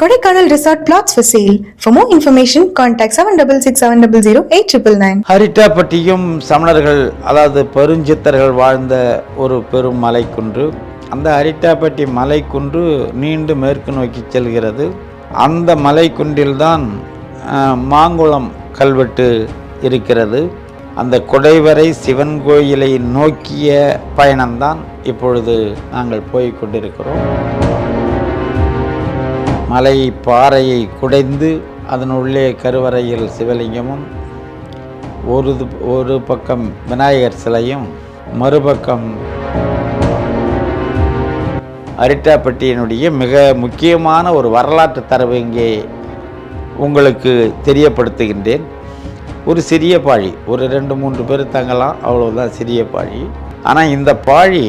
Kodaikanal resort flats for sale for more information contact seven double six seven double zero eight triple nine ஹரிட்டாப்பட்டியும் சமணர்கள் அதாவது பெருஞ்சித்தர்கள் வாழ்ந்த ஒரு பெரும் மலைக்குன்று. அந்த ஹரிட்டாப்பட்டி மலைக்குன்று நீண்டு மேற்கு நோக்கி செல்கிறது. அந்த மலைக்குன்றில்தான் மாங்குளம் கல்வெட்டு இருக்கிறது. அந்த குடைவரை சிவன் கோயிலை நோக்கிய பயணம்தான் இப்பொழுது நாங்கள் போய் கொண்டிருக்கிறோம். மலை பாறையை குடைந்து அதனுள்ளே கருவறையில் சிவலிங்கமும் ஒரு ஒரு பக்கம் விநாயகர் சிலையும் மறுபக்கம் அரிட்டாப்பட்டியினுடைய மிக முக்கியமான ஒரு வரலாற்று தரவு இங்கே உங்களுக்கு தெரியப்படுத்துகின்றேன். ஒரு சிறிய பாழி ஒரு ரெண்டு மூன்று பேர் தங்கலாம் அவ்வளோதான் சிறிய பாழி. ஆனால் இந்த பாழி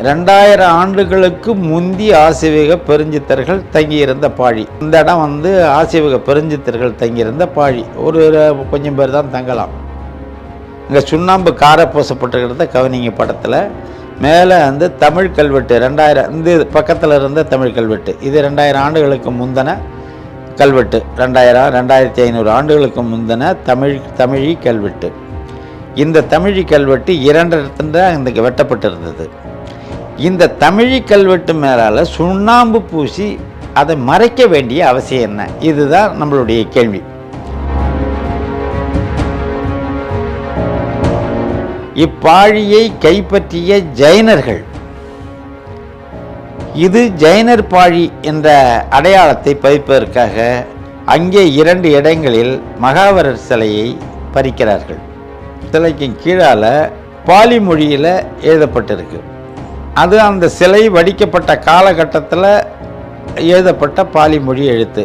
ரெண்டாயிரம் ஆண்டுகளுக்கு முந்தி ஆசிவக பெருஞ்சித்தர்கள் தங்கியிருந்த பாழி. இந்த இடம் வந்து ஆசிவக பெருஞ்சித்தர்கள் தங்கியிருந்த பாழி. ஒரு கொஞ்சம் பேர் தான் தங்கலாம். இங்கே சுண்ணாம்பு காரை பூசப்பட்டுக்கிறத கவனிங்க படத்தில். மேலே வந்து தமிழ் கல்வெட்டு ரெண்டாயிரம் இந்த பக்கத்தில் இருந்த தமிழ் கல்வெட்டு. இது ரெண்டாயிரம் ஆண்டுகளுக்கு முந்தின கல்வெட்டு. ரெண்டாயிரம் ரெண்டாயிரத்தி ஐநூறு ஆண்டுகளுக்கு முந்தின தமிழ் தமிழி கல்வெட்டு. இந்த தமிழி கல்வெட்டு இரண்டு இடத்துல இந்த வெட்டப்பட்டிருந்தது. இந்த தமிழி கல்வெட்டு மேலால் சுண்ணாம்பு பூசி அதை மறைக்க வேண்டிய அவசியம் என்ன? இதுதான் நம்மளுடைய கேள்வி. இப்பாழியை கைப்பற்றிய ஜைனர்கள் இது ஜைனர் பாழி என்ற அடையாளத்தை பதிப்பதற்காக அங்கே இரண்டு இடங்களில் மகாவரர் சிலையை பறிக்கிறார்கள். சிலைக்கு கீழால பாலி மொழியில் எழுதப்பட்டிருக்கு. அது அந்த சிலை வடிக்கப்பட்ட காலகட்டத்தில் எழுதப்பட்ட பாலிமொழி எழுத்து.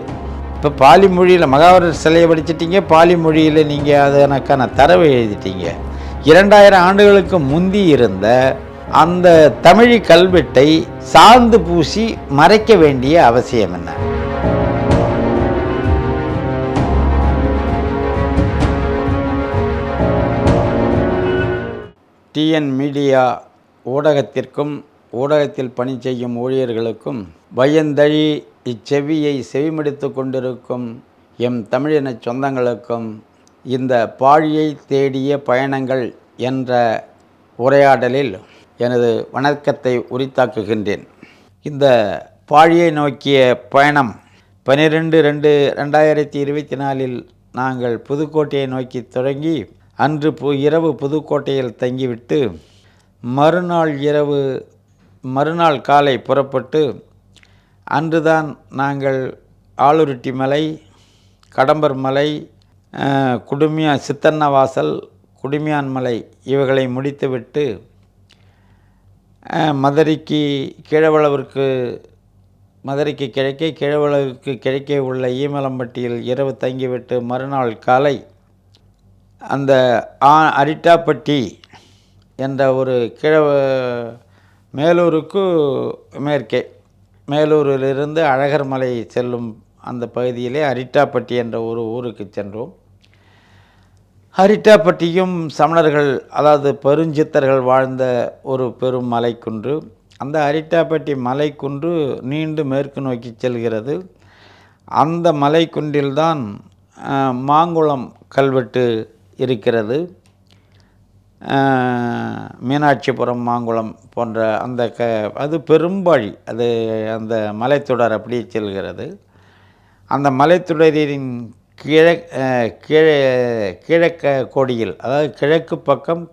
இப்போ பாலிமொழியில் மொழியில் சிலையை வடிச்சிட்டிங்க பாலிமொழியில் நீங்கள் அதனக்கான தரவை எழுதிட்டீங்க. இரண்டாயிரம் ஆண்டுகளுக்கு முந்தி இருந்த அந்த தமிழ் கல்வெட்டை சார்ந்து பூசி மறைக்க வேண்டிய அவசியம் என்ன? டிஎன் மீடியா ஊடகத்திற்கும் ஊடகத்தில் பணி செய்யும் ஊழியர்களுக்கும் பயந்தழி இச்செவியை செவிமடித்து கொண்டிருக்கும் எம் தமிழின சொந்தங்களுக்கும் இந்த பாழியை தேடிய பயணங்கள் என்ற உரையாடலில் எனது வணக்கத்தை உரித்தாக்குகின்றேன். இந்த பாழியை நோக்கிய பயணம் பன்னிரெண்டு ரெண்டு ரெண்டாயிரத்தி இருபத்தி நாலில் நாங்கள் புதுக்கோட்டையை நோக்கி தொடங்கி அன்று பு இரவு புதுக்கோட்டையில் தங்கிவிட்டு மறுநாள் இரவு மறுநாள் காலை புறப்பட்டு அன்றுதான் நாங்கள் ஆளுருட்டி மலை கடம்பர் மலை குடுமியா சித்தன்னவாசல் குடுமியான் மலை இவைகளை முடித்துவிட்டு மதுரைக்கு கீழவளவிற்கு மதுரைக்கு கிழக்கே கீழவளவிற்கு கிழக்கே உள்ள ஈமலம்பட்டியில் இரவு தங்கிவிட்டு மறுநாள் காலை அந்த ஆ அரிட்டாப்பட்டி என்ற ஒரு கிழ மேலூருக்கு மேற்கே. மேலூரிலிருந்து அழகர் மலை செல்லும் அந்த பகுதியிலே அரிட்டாப்பட்டி என்ற ஒரு ஊருக்கு சென்றோம். ஹரிட்டாப்பட்டியும் சமணர்கள் அதாவது பெருஞ்சித்தர்கள் வாழ்ந்த ஒரு பெரும் மலைக்குன்று. அந்த அரிட்டாப்பட்டி மலைக்குன்று நீண்டு மேற்கு நோக்கி செல்கிறது. அந்த மலைக்குன்றில்தான் மாங்குளம் கல்வெட்டு இருக்கிறது. மீனாட்சிபுரம் மாங்குளம் போன்ற அந்த க அது பெரும்பாழி அது அந்த மலைத்தொடர் அப்படியே செல்கிறது. அந்த மலைத்தொடரின் கிழக் கீழே கிழக்க கோடியில் அதாவது கிழக்கு பக்கம்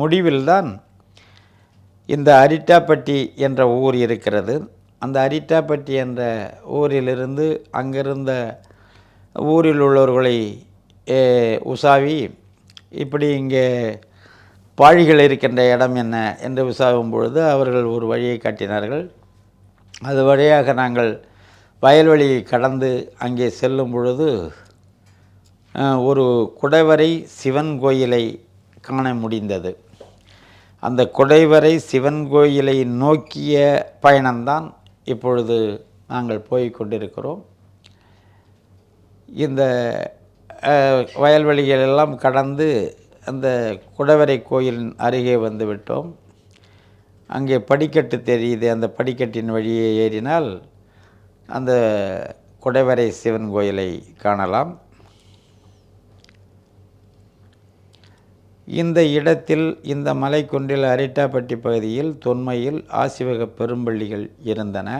முடிவில்தான் இந்த அரிட்டாப்பட்டி என்ற ஊர் இருக்கிறது. அந்த அரிட்டாப்பட்டி என்ற ஊரிலிருந்து அங்கிருந்த ஊரில் உள்ளவர்களை உசாவி இப்படி இங்கே பாழிகள் இருக்கின்ற இடம் என்ன என்று விசாரிக்கும் பொழுது அவர்கள் ஒரு வழியை காட்டினார்கள். அது வழியாக நாங்கள் வயல்வெளியை கடந்து அங்கே செல்லும் பொழுது ஒரு குடைவரை சிவன் கோயிலை காண முடிந்தது. அந்த குடைவரை சிவன் கோயிலை நோக்கிய பயணம்தான் இப்பொழுது நாங்கள் போய் கொண்டிருக்கிறோம். இந்த வயல்வெளிகள் எல்லாம் கடந்து அந்த குடவரை கோயிலின் அருகே வந்து விட்டோம். அங்கே படிக்கட்டு தெரியுது. அந்த படிக்கட்டின் வழியே ஏறினால் அந்த குடைவரை சிவன் கோயிலை காணலாம். இந்த இடத்தில் இந்த மலைக்குன்றில் அரிட்டாப்பட்டி பகுதியில் தொன்மையில் ஆசிவக பெரும்பள்ளிகள் இருந்தன.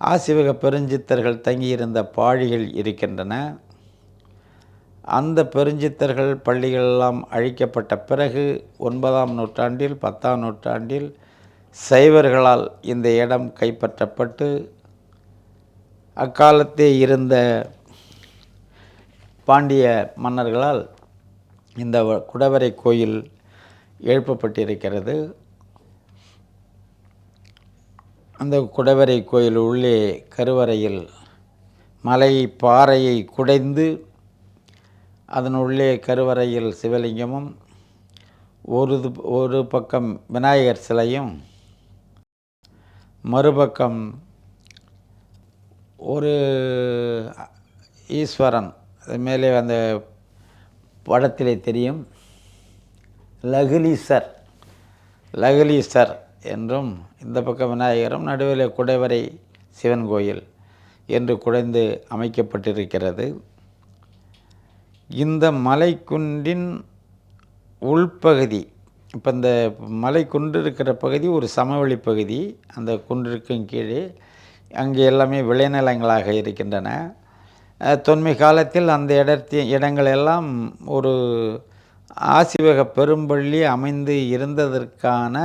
ஆசிவக பெருஞ்சித்தர்கள் தங்கியிருந்த பாழிகள் இருக்கின்றன. அந்த பெருஞ்சித்தர்கள் பள்ளிகளெல்லாம் அழிக்கப்பட்ட பிறகு ஒன்பதாம் நூற்றாண்டில் பத்தாம் நூற்றாண்டில் சைவர்களால் இந்த இடம் கைப்பற்றப்பட்டு அக்காலத்தே இருந்த பாண்டிய மன்னர்களால் இந்த குடவரை கோயில் எழுப்பப்பட்டிருக்கிறது. அந்த குடவரை கோயில் உள்ளே கருவறையில் மலை பாறையை குடைந்து அதன் உள்ளே கருவறையில் சிவலிங்கமும் ஒரு ஒரு பக்கம் விநாயகர் சிலையும் மறுபக்கம் ஒரு ஈஸ்வரன். அது மேலே அந்த படத்திலே தெரியும். லகுலீசர் லகுலீசர். என்றும் இந்த பக்கம் விநாயகரும் நடுவில் குடைவரை சிவன் கோயில் என்று குடைந்து அமைக்கப்பட்டிருக்கிறது. இந்த மலைக்குன்றின் உள்பகுதி இப்போ இந்த மலை குன்று இருக்கிற பகுதி ஒரு சமவெளி பகுதி. அந்த குன்றிற்கும் கீழே அங்கே எல்லாமே விளைநிலங்களாக இருக்கின்றன. தொன்மை காலத்தில் அந்த இடத்தி இடங்கள் எல்லாம் ஒரு ஆசிவக பெரும்பள்ளி அமைந்து இருந்ததற்கான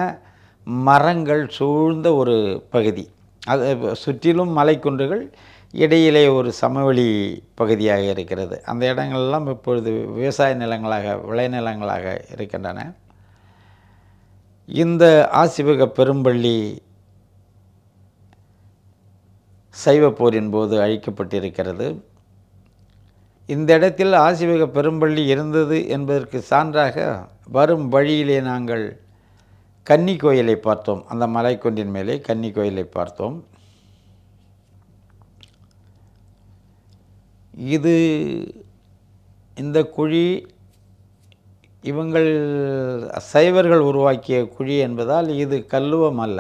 மரங்கள் சூழ்ந்த ஒரு பகுதி. அது சுற்றிலும் மலைக்குன்றுகள் இடையிலே ஒரு சமவெளி பகுதியாக இருக்கிறது. அந்த இடங்கள்லாம் இப்பொழுது விவசாய நிலங்களாக விளைநிலங்களாக இருக்கின்றன. இந்த ஆசிவக பெரும்பள்ளி சைவப்போரின் போது அழிக்கப்பட்டிருக்கிறது. இந்த இடத்தில் ஆசிவக பெரும்பள்ளி இருந்தது என்பதற்கு சான்றாக வரும் வழியிலே நாங்கள் கன்னி கோயிலை பார்த்தோம். அந்த மலைக்குண்டின் மேலே கன்னி கோயிலை பார்த்தோம். இது இந்த குழி இவங்கள் சைவர்கள் உருவாக்கிய குழி என்பதால் இது கல்லுவம் அல்ல.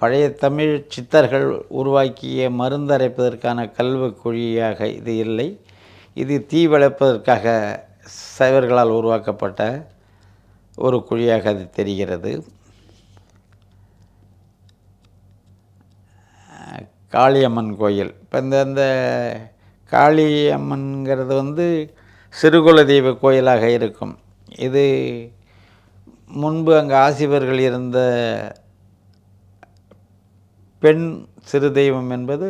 பழைய தமிழ் சித்தர்கள் உருவாக்கிய மருந்தரைப்பதற்கான கல்வ குழியாக இது இல்லை. இது தீ வளர்ப்பதற்காக சைவர்களால் உருவாக்கப்பட்ட ஒரு குழியாக அது தெரிகிறது. காளியம்மன் கோயில். இப்போ இந்த இந்த காளியம்மன்கிறது வந்து சிறுகுலதெய்வ கோயிலாக இருக்கும். இது முன்பு அங்கே ஆசிவர்கள் இருந்த பெண் சிறு தெய்வம் என்பது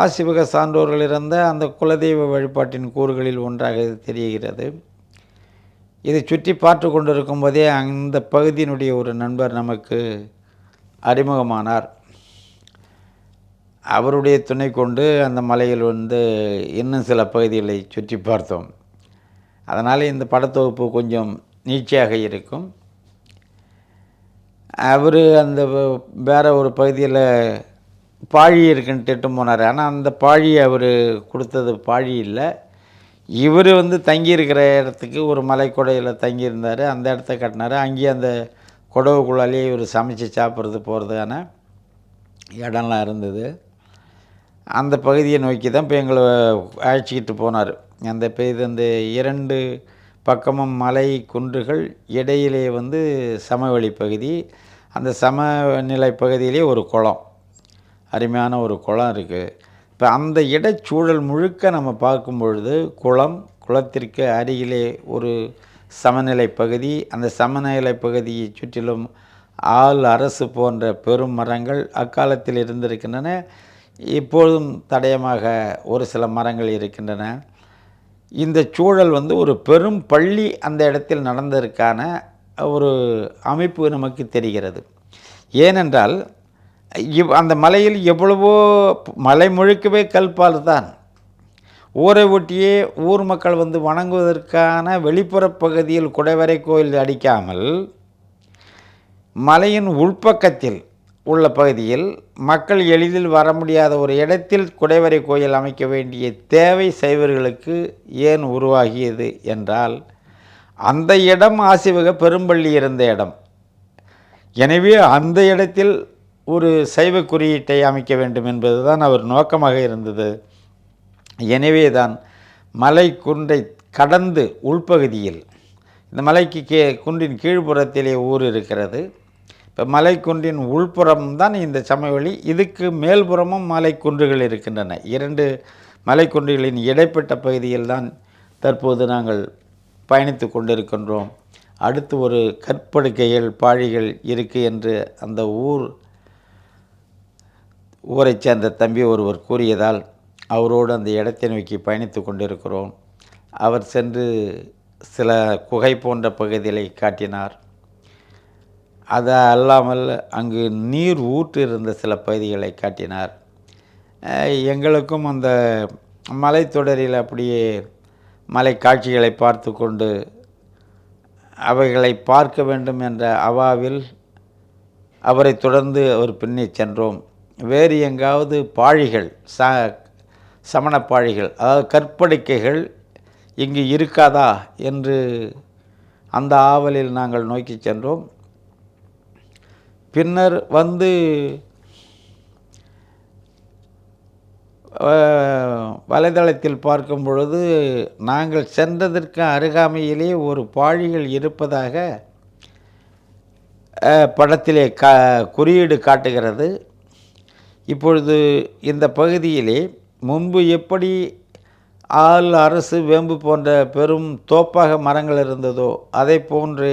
ஆசிவக சான்றோர்கள் இருந்த அந்த குலதெய்வ வழிபாட்டின் கூறுகளில் ஒன்றாக இது தெரிகிறது. இதை சுற்றி பார்த்து கொண்டிருக்கும் போதே அந்த பகுதியினுடைய ஒரு நண்பர் நமக்கு அறிமுகமானார். அவருடைய துணை கொண்டு அந்த மலையில் வந்து இன்னும் சில பகுதிகளை சுற்றி பார்த்தோம். அதனால் இந்த படத்தொகுப்பு கொஞ்சம் நீட்சியாக இருக்கும். அவர் அந்த வேறு ஒரு பகுதியில் பாழி இருக்குன்னு திட்டு போனார். ஆனால் அந்த பாழி அவர் கொடுத்தது பாழி இல்லை. இவர் வந்து தங்கியிருக்கிற இடத்துக்கு ஒரு மலை தங்கியிருந்தார். அந்த இடத்த கட்டினார். அங்கேயே அந்த குடவுக்குள்ளாலேயே இவர் சமைச்சு சாப்பிட்றது போகிறதுக்கான இடம்லாம் இருந்தது. அந்த பகுதியை நோக்கி தான் இப்போ எங்களை அழைச்சிக்கிட்டு போனார். அந்த இப்போ இது அந்த இரண்டு பக்கமும் மலை குன்றுகள் இடையிலே வந்து சமவெளி பகுதி அந்த சமநிலை பகுதியிலே ஒரு குளம். அருமையான ஒரு குளம் இருக்குது இப்போ அந்த இடச்சூழல் முழுக்க நம்ம பார்க்கும் பொழுது குளம் குளத்திற்கு அருகிலே ஒரு சமநிலை பகுதி. அந்த சமநிலை பகுதியை சுற்றிலும் ஆள் அரசு போன்ற பெரும் மரங்கள் அக்காலத்தில் இருந்திருக்கின்றன. இப்பொழுதும் தடயமாக ஒரு சில மரங்கள் இருக்கின்றன. இந்த சூழல் வந்து ஒரு பெரும் பள்ளி அந்த இடத்தில் நடந்ததற்கான ஒரு அமைப்பு நமக்கு தெரிகிறது. ஏனென்றால் இவ் அந்த மலையில் எவ்வளவோ மலை முழுக்கவே கல்பால் தான் ஊரை ஒட்டியே ஊர் மக்கள் வந்து வணங்குவதற்கான வெளிப்புற பகுதியில் குடைவரை கோயில் அடிக்காமல் மலையின் உள்பக்கத்தில் உள்ள பகுதியில் மக்கள் எளிதில் வர முடியாத ஒரு இடத்தில் குடைவரை கோயில் அமைக்க வேண்டிய தேவை சைவர்களுக்கு ஏன் உருவாகியது என்றால் அந்த இடம் ஆசிவக பெரும்பள்ளி இருந்த இடம். எனவே அந்த இடத்தில் ஒரு சைவ குறியீட்டை அமைக்க வேண்டும் என்பதுதான் அவர் நோக்கமாக இருந்தது. எனவே தான் மலை குன்றை கடந்து உள்பகுதியில் இந்த மலைக்கு கே குன்றின் கீழ்ப்புறத்திலே ஊர் இருக்கிறது. இப்போ மலைக்குன்றின் உள்புறம் தான் இந்த சமவெளி இதுக்கு மேல்புறமும் மலைக்குன்றுகள் இருக்கின்றன. இரண்டு மலைக்குன்றுகளின் இடைப்பட்ட பகுதியில் தான் தற்போது நாங்கள் பயணித்து கொண்டிருக்கின்றோம். அடுத்து ஒரு கற்படுக்கைகள் பாழிகள் இருக்குது என்று அந்த ஊர் ஊரைச் சேர்ந்த தம்பி ஒருவர் கூறியதால் அவரோடு அந்த இடத்தை நோக்கி பயணித்து கொண்டிருக்கிறோம். அவர் சென்று சில குகை போன்ற பகுதிகளை காட்டினார். அது அல்லாமல் அங்கு நீர் ஊற்று இருந்த சில பகுதிகளை காட்டினார். எங்களுக்கும் அந்த மலைத்தொடரில் அப்படியே மலை காட்சிகளை பார்த்து கொண்டு அவைகளை பார்க்க வேண்டும் என்ற அவாவில் அவரை தொடர்ந்து அவர் பின்னே சென்றோம். வேறு எங்காவது பாழிகள் ச சமணப்பாழிகள் அதாவது கற்படுக்கைகள் இங்கு இருக்காதா என்று அந்த ஆவலில் நாங்கள் நோக்கி சென்றோம். பின்னர் வந்து வலைதளத்தில் பார்க்கும் பொழுது நாங்கள் சென்றதற்கு அருகாமையிலே ஒரு பாழிகள் இருப்பதாக படத்திலே கா குறியீடு காட்டுகிறது. இப்பொழுது இந்த பகுதியிலே முன்பு எப்படி ஆள் அரசு வேம்பு போன்ற பெரும் தோப்பாக மரங்கள் இருந்ததோ அதை போன்று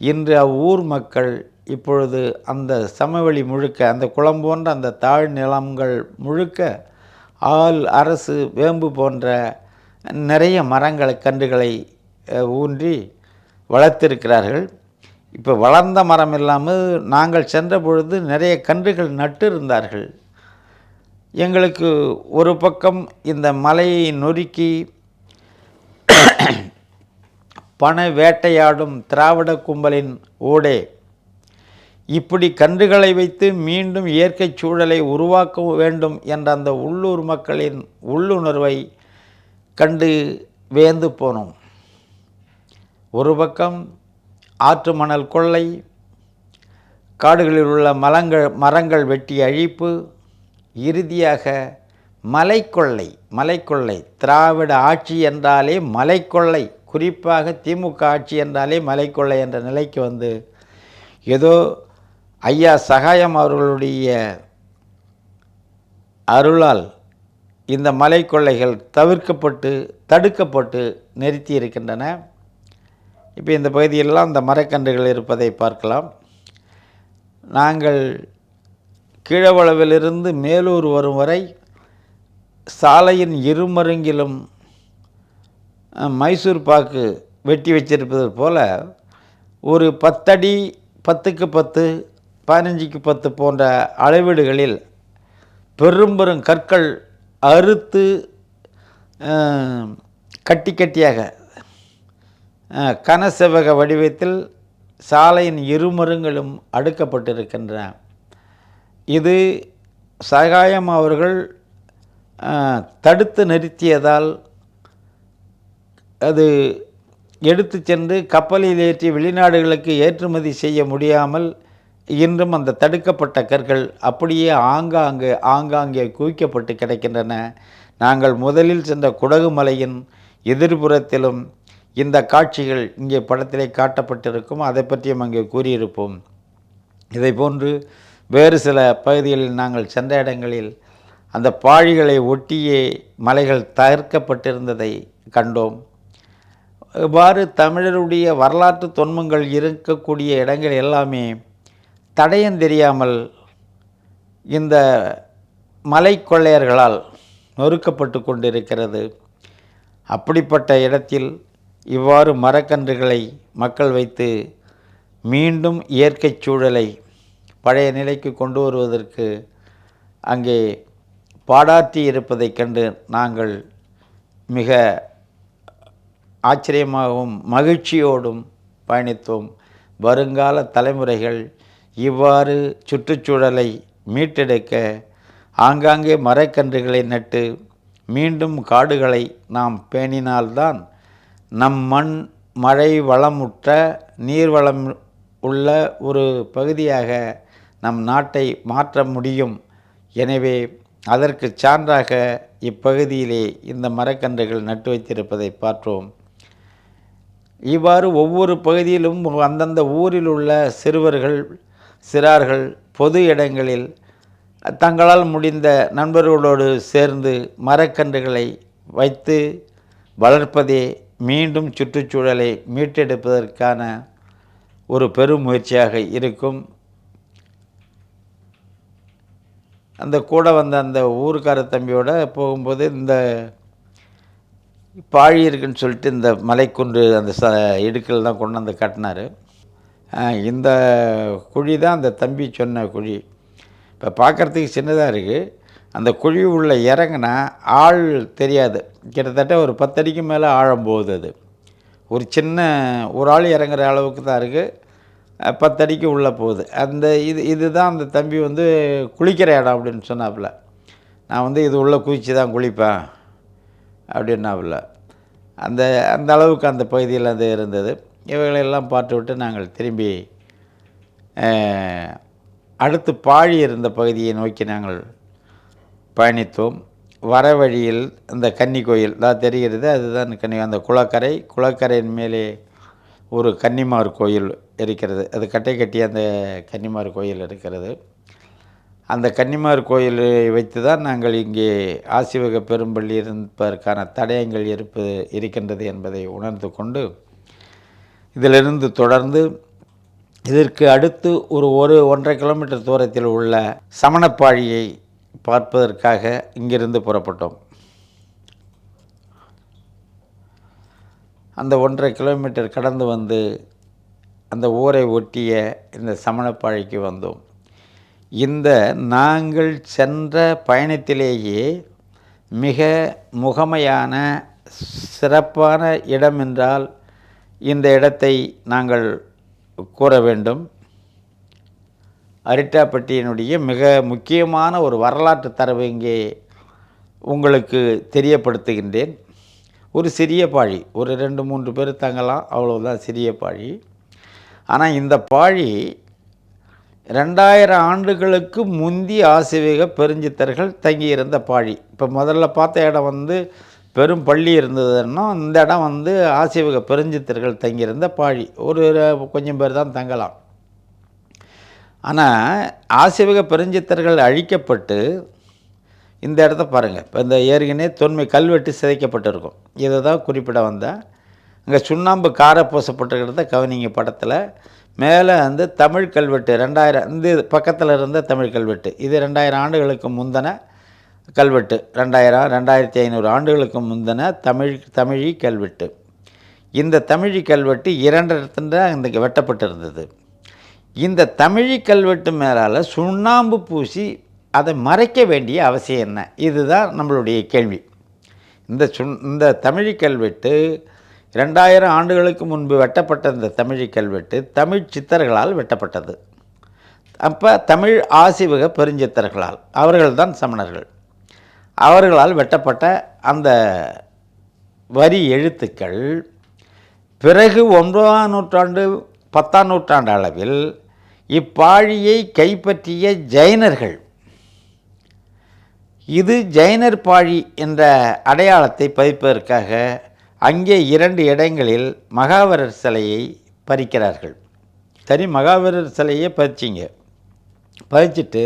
இன்று அவ்வூர் மக்கள் இப்பொழுது அந்த சமவெளி முழுக்க அந்த குளம் போன்ற அந்த தாழ் நிலங்கள் முழுக்க ஆள் அரசு வேம்பு போன்ற நிறைய மரங்களை கன்றுகளை ஊன்றி வளர்த்திருக்கிறார்கள். இப்போ வளர்ந்த மரம் இல்லாமல் நாங்கள் சென்ற பொழுது நிறைய கன்றுகள் நட்டு இருந்தார்கள். எங்களுக்கு ஒரு பக்கம் இந்த மலையை நொறுக்கி பண வேட்டையாடும் திராவிட கும்பலின் ஊடே இப்படி கன்றுகளை வைத்து மீண்டும் இயற்கை சூழலை உருவாக்க வேண்டும் என்ற அந்த உள்ளூர் மக்களின் உள்ளுணர்வை கண்டு வேந்து போனோம். ஒரு பக்கம் ஆற்று மணல் கொள்ளை காடுகளில் உள்ள மலங்கள் மரங்கள் வெட்டி அழிப்பு இறுதியாக மலைக்கொள்ளை மலைக்கொள்ளை திராவிட ஆட்சி என்றாலே மலைக்கொள்ளை குறிப்பாக திமுக ஆட்சி என்றாலே மலைக்கொள்ளை என்ற நிலைக்கு வந்து ஏதோ ஐயா சகாயம் அவர்களுடைய அருளால் இந்த மலைக்கொள்ளைகள் தவிர்க்கப்பட்டு தடுக்கப்பட்டு நிறுத்தி இருக்கின்றன இப்போ இந்த பகுதியெல்லாம் இந்த மரக்கன்றுகள் இருப்பதை பார்க்கலாம். நாங்கள் கீழவளவிலிருந்து மேலூர் வரும் வரை சாலையின் இருமருங்கிலும் மைசூர் பாக்கு வெட்டி வச்சிருப்பது போல் ஒரு பத்தடி பத்துக்கு பத்து பதினஞ்சுக்கு பத்து போன்ற அளவீடுகளில் பெரும் பெரும் கற்கள் அறுத்து கட்டி கட்டியாக கனசெவக வடிவத்தில் சாலையின் இருமருங்களும் அடுக்கப்பட்டிருக்கின்றன. இது சகாயம் அவர்கள் தடுத்து நிறுத்தியதால் அது எடுத்து சென்று கப்பலில் ஏற்றி வெளிநாடுகளுக்கு ஏற்றுமதி செய்ய முடியாமல் இன்றும் அந்த தடுக்கப்பட்ட கற்கள் அப்படியே ஆங்காங்கு ஆங்காங்கே குவிக்கப்பட்டு கிடக்கின்றன. நாங்கள் முதலில் சென்ற குடகு மலையின் எதிர்புறத்திலும் இந்த காட்சிகள் இங்கே படத்திலே காட்டப்பட்டிருக்கும். அதை பற்றியும் அங்கே கூறியிருப்போம். இதை போன்று வேறு சில பகுதிகளில் நாங்கள் சென்ற இடங்களில் அந்த பாழிகளை ஒட்டியே மலைகள் தகர்க்கப்பட்டிருந்ததை கண்டோம். இவ்வாறு தமிழருடைய வரலாற்று தொன்மங்கள் இருக்கக்கூடிய இடங்கள் எல்லாமே தடயம் தெரியாமல் இந்த மலை கொள்ளையர்களால் நொறுக்கப்பட்டு கொண்டிருக்கிறது. அப்படிப்பட்ட இடத்தில் இவ்வாறு மரக்கன்றுகளை மக்கள் வைத்து மீண்டும் இயற்கை சூழலை பழைய நிலைக்கு கொண்டு வருவதற்கு அங்கே பாடாற்றி இருப்பதைக் கண்டு நாங்கள் மிக ஆச்சரியமாகவும் மகிழ்ச்சியோடும் பயணித்தோம். வருங்கால தலைமுறைகள் இவ்வாறு சுற்றுச்சூழலை மீட்டெடுக்க ஆங்காங்கே மரக்கன்றுகளை நட்டு மீண்டும் காடுகளை நாம் பேணினால்தான் நம் மண் மழை வளமுற்ற நீர் வளம் உள்ள ஒரு பகுதியாக நம் நாட்டை மாற்ற முடியும். எனவே அதற்கு சான்றாக இப்பகுதியிலே இந்த மரக்கன்றுகள் நட்டு வைத்திருப்பதை பார்த்தோம் இவ்வாறு ஒவ்வொரு பகுதியிலும் அந்தந்த ஊரில் உள்ள சிறுவர்கள் சிறார்கள் பொது இடங்களில் தங்களால் முடிந்த நண்பர்களோடு சேர்ந்து மரக்கன்றுகளை வைத்து வளர்ப்பதே மீண்டும் சுற்றுச்சூழலை மீட்டெடுப்பதற்கான ஒரு பெரும் முயற்சியாக இருக்கும். அந்த கூட வந்த அந்த ஊருக்கார தம்பியோட போகும்போது இந்த பாழி இருக்குன்னு சொல்லிட்டு இந்த மலைக்குன்று அந்த ச இடுக்கில் தான் கொண்டு வந்து கட்டினார். இந்த குழி தான் அந்த தம்பி சொன்ன குழி. இப்போ பார்க்குறதுக்கு சின்னதாக இருக்குது அந்த குழி உள்ளே இறங்குனா ஆள் தெரியாது. கிட்டத்தட்ட ஒரு பத்தடிக்கு மேலே ஆழம் போகுது அது. ஒரு சின்ன ஒரு ஆள் இறங்குற அளவுக்கு தான் இருக்குது பத்தடிக்கு உள்ளே போகுது. அந்த இது இதுதான் அந்த தம்பி வந்து குளிக்கிற இடம் அப்படின்னு சொன்னாப்புல. நான் வந்து இது உள்ளே குதித்து தான் குளிப்பேன் அப்படின்னாப்புல. அந்த அந்த அளவுக்கு அந்த பகுதியில் அது இருந்தது. இவைகளெல்லாம் பார்த்து விட்டு நாங்கள் திரும்பி அடுத்து பாழி இருந்த பகுதியை நோக்கி நாங்கள் பயணித்தோம். வர வழியில் இந்த கன்னி கோயில் தான் தெரிகிறது அதுதான் கன்னி அந்த குளக்கரை. குளக்கரையின் மேலே ஒரு கன்னிமார் கோயில் இருக்கிறது. அது கட்டை கட்டிய அந்த கன்னிமார் கோயில் இருக்கிறது. அந்த கன்னிமார் கோயிலை வைத்து தான் நாங்கள் இங்கே ஆசிவக பெரும்பள்ளி இருப்பதற்கான தடயங்கள் இருப்பது இருக்கின்றது என்பதை உணர்ந்து கொண்டு இதிலிருந்து தொடர்ந்து இதற்கு அடுத்து ஒரு ஒரு ஒன்றரை கிலோமீட்டர் தூரத்தில் உள்ள சமணப்பாழியை பார்ப்பதற்காக இங்கிருந்து புறப்பட்டோம். அந்த ஒன்றரை கிலோமீட்டர் கடந்து வந்து அந்த ஊரை ஒட்டிய இந்த சமணப்பாழைக்கு வந்தோம். இந்த நாங்கள் சென்ற பயணத்திலேயே மிக முகமையான சிறப்பான இடம் என்றால் இந்த இடத்தை நாங்கள் கூற வேண்டும். அரிட்டாப்பட்டியினுடைய மிக முக்கியமான ஒரு வரலாற்று தரவு இங்கே உங்களுக்கு தெரியப்படுத்துகின்றேன். ஒரு சிறிய பாழி ஒரு ரெண்டு மூன்று பேர் தங்கலாம் அவ்வளோதான் சிறிய பாழி. ஆனால் இந்த பாழி ரெண்டாயிரம் ஆண்டுகளுக்கு முந்தி ஆசிவக பெருஞ்சித்தர்கள் தங்கியிருந்த பாழி. இப்போ முதல்ல பார்த்த இடம் வந்து பெரும் பள்ளி இருந்ததுன்னா இந்த இடம் வந்து ஆசிவக பெருஞ்சித்தர்கள் தங்கியிருந்த பாழி. ஒரு கொஞ்சம் பேர் தான் தங்கலாம். ஆனால் ஆசிவக பெருஞ்சித்தர்கள் அழிக்கப்பட்டு இந்த இடத்த பாருங்கள் இப்போ இந்த ஏற்கனவே தொன்மை கல்வெட்டு சிதைக்கப்பட்டிருக்கும். இதை தான் குறிப்பிட வந்தேன். அங்கே சுண்ணாம்பு காரை பூசப்பட்டிருக்கிறத கவனிங்க படத்தில். மேலே வந்து தமிழ் கல்வெட்டு ரெண்டாயிரம் இந்த இது பக்கத்தில் இருந்த தமிழ் கல்வெட்டு இது ரெண்டாயிரம் ஆண்டுகளுக்கு முந்தின கல்வெட்டு ரெண்டாயிரம் ரெண்டாயிரத்தி ஐநூறு ஆண்டுகளுக்கு முந்தின தமிழ் தமிழி கல்வெட்டு இந்த தமிழி கல்வெட்டு இரண்டு இடத்துல இந்த வெட்டப்பட்டிருந்தது. இந்த தமிழி கல்வெட்டு மேலால் சுண்ணாம்பு பூசி அதை மறைக்க வேண்டிய அவசியம் என்ன? இதுதான் நம்மளுடைய கேள்வி. இந்த சுண் இந்த தமிழி கல்வெட்டு ரெண்டாயிரம் ஆண்டுகளுக்கு முன்பு வெட்டப்பட்ட இந்த தமிழி கல்வெட்டு தமிழ் சித்தர்களால் வெட்டப்பட்டது. அப்போ தமிழ் ஆசிவக பெருஞ்சித்தர்களால் அவர்கள்தான் சமணர்கள். அவர்களால் வெட்டப்பட்ட அந்த வரி எழுத்துக்கள் பிறகு ஒன்பதாம் நூற்றாண்டு பத்தாம் நூற்றாண்டு அளவில் இப்பாழியை கைப்பற்றிய ஜைனர்கள். இது ஜைனர் பாழி என்ற அடையாளத்தை பதிப்பதற்காக அங்கே இரண்டு இடங்களில் மகாவரர் சிலையை பறிக்கிறார்கள். சரி மகாவீரர் சிலையை பறிச்சிங்க. பறிச்சிட்டு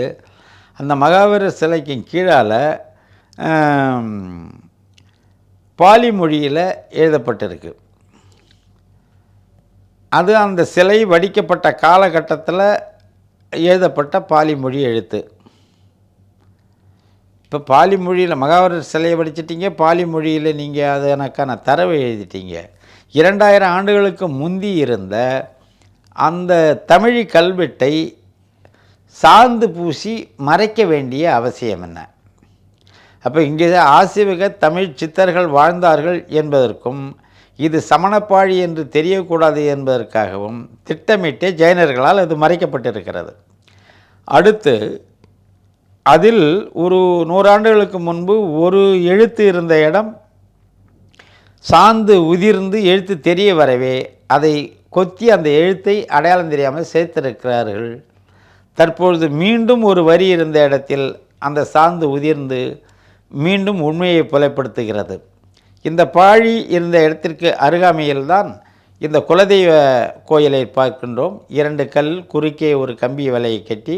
அந்த மகாவீரர் சிலைக்கு கீழால் பாலி மொழியில் எழுதப்பட்டிருக்கு. அது அந்த சிலை வடிக்கப்பட்ட காலகட்டத்தில் எழுதப்பட்ட பாலி மொழி எழுத்து. இப்போ பாலி மொழியில் மகாவீரர் சிலையை வடிச்சிட்டிங்க பாலி மொழியில் நீங்கள் அதனக்கான தரவை எழுதிட்டீங்க. இரண்டாயிரம் ஆண்டுகளுக்கு முந்தி இருந்த அந்த தமிழ் கல்வெட்டை சாந்து பூசி மறைக்க வேண்டிய அவசியம் என்ன? அப்போ இங்கே ஆசிவக தமிழ் சித்தர்கள் வாழ்ந்தார்கள் என்பதற்கும் இது சமணப்பாழி என்று தெரியக்கூடாது என்பதற்காகவும் திட்டமிட்டே ஜெயினர்களால் அது மறைக்கப்பட்டிருக்கிறது. அடுத்து அதில் ஒரு நூறாண்டுகளுக்கு முன்பு ஒரு எழுத்து இருந்த இடம் சாந்து உதிர்ந்து எழுத்து தெரிய வரவே அதை கொத்தி அந்த எழுத்தை அடையாளம் தெரியாமல் சேர்த்திருக்கிறார்கள். தற்பொழுது மீண்டும் ஒரு வரி இருந்த இடத்தில் அந்த சாந்து உதிர்ந்து மீண்டும் உண்மையை புலப்படுத்துகிறது. இந்த பாழி இருந்த இடத்திற்கு அருகாமையில்தான் இந்த குலதெய்வ கோயிலை பார்க்கின்றோம். இரண்டு கல் குறுக்கே ஒரு கம்பி வலையை கட்டி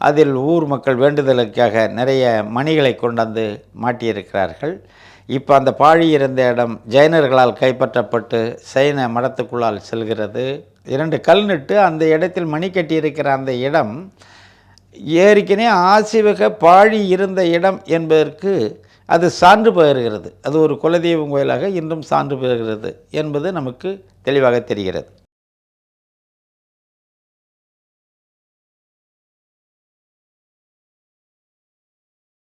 அதில் ஊர் மக்கள் வேண்டுதலுக்காக நிறைய மணிகளை கொண்டாந்து மாட்டியிருக்கிறார்கள். இப்போ அந்த பாழி இருந்த இடம் ஜைனர்களால் கைப்பற்றப்பட்டு சைன மடத்துக்குள்ளால் செல்கிறது. இரண்டு கல் நட்டு அந்த இடத்தில் மணி கட்டியிருக்கிற அந்த இடம் ஏற்கனவே ஆசிவக பாழி இருந்த இடம் என்பதற்கு அது சான்று பெறுகிறது அது ஒரு குலதெய்வம் கோயிலாக இன்றும் சான்று பெறுகிறது என்பது நமக்கு தெளிவாக தெரிகிறது.